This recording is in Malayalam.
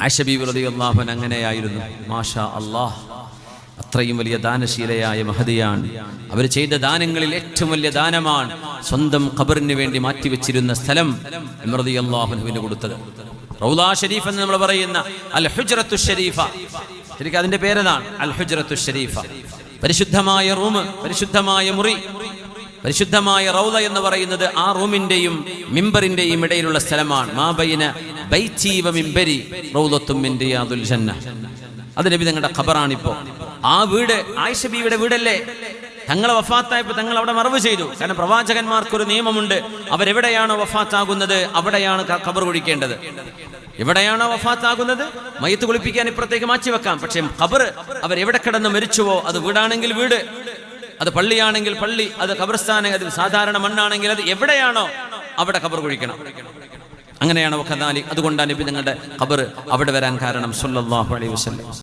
ആഷബീബ് അങ്ങനെയായിരുന്നു. മാഷാ അള്ളാഹ് അത്രയും വലിയ ദാനശീലയായ മഹതിയാണ് അവർ ചെയ്ത ദാനങ്ങളിൽ ഏറ്റവും വലിയ ദാനമാണ് സ്വന്തം ഖബറിന് വേണ്ടി മാറ്റിവെച്ചിരുന്ന സ്ഥലം ഇമ്രതി അള്ളാഹുനുവിന് കൊടുത്തത്. റൗദാ ഷരീഫ് എന്ന് നമ്മൾ പറയുന്ന അൽ ഹുജ്റത്തു ഷരീഫ. ശരിക്കും അതിന്റെ പേരതാണ് അൽ ഹുജ്റത്തു ഷരീഫ. പരിശുദ്ധമായ റൂം പരിശുദ്ധമായ മുറി പരിശുദ്ധമായ റൗദ എന്ന് പറയുന്നത് ആ റൂമിന്റെയും മിമ്പറിന്റെയും ഇടയിലുള്ള സ്ഥലമാണ്. മാബൈന ബൈച്ചീവ മിമ്പരി ജന്ന. അത് നബി തങ്ങളുടെ ഖബറാണിപ്പോ. ആ വീട് ആയിഷ ബീവിയുടെ വീടല്ലേ? തങ്ങളെ വഫാത്തായപ്പോൾ തങ്ങൾ അവിടെ മറവ് ചെയ്തു. കാരണം പ്രവാചകന്മാർക്കൊരു നിയമമുണ്ട്. അവരെവിടെയാണോ വഫാത്താകുന്നത് അവിടെയാണ് ഖബർ കുഴിക്കേണ്ടത്. എവിടെയാണോ വഫാത്താകുന്നത്? മയത്ത് കുളിപ്പിക്കാൻ ഇപ്പുറത്തേക്ക് മാറ്റി വെക്കാം പക്ഷേ ഖബർ അവരെവിടെ കിടന്ന് മരിച്ചുവോ? അത് വീടാണെങ്കിൽ വീട്. അത് പള്ളിയാണെങ്കിൽ പള്ളി അത് ഖബർസ്ഥാന അത് സാധാരണ മണ്ണാണെങ്കിൽ അത് എവിടെയാണോ അവിടെ ഖബർ കുഴിക്കണം. അങ്ങനെയാണ് വഖദാലി. അതുകൊണ്ടാണ് നബി നിങ്ങളുടെ ഖബർ അവിടെ വരാൻ കാരണം. സല്ലല്ലാഹു അലൈഹി വസല്ലം.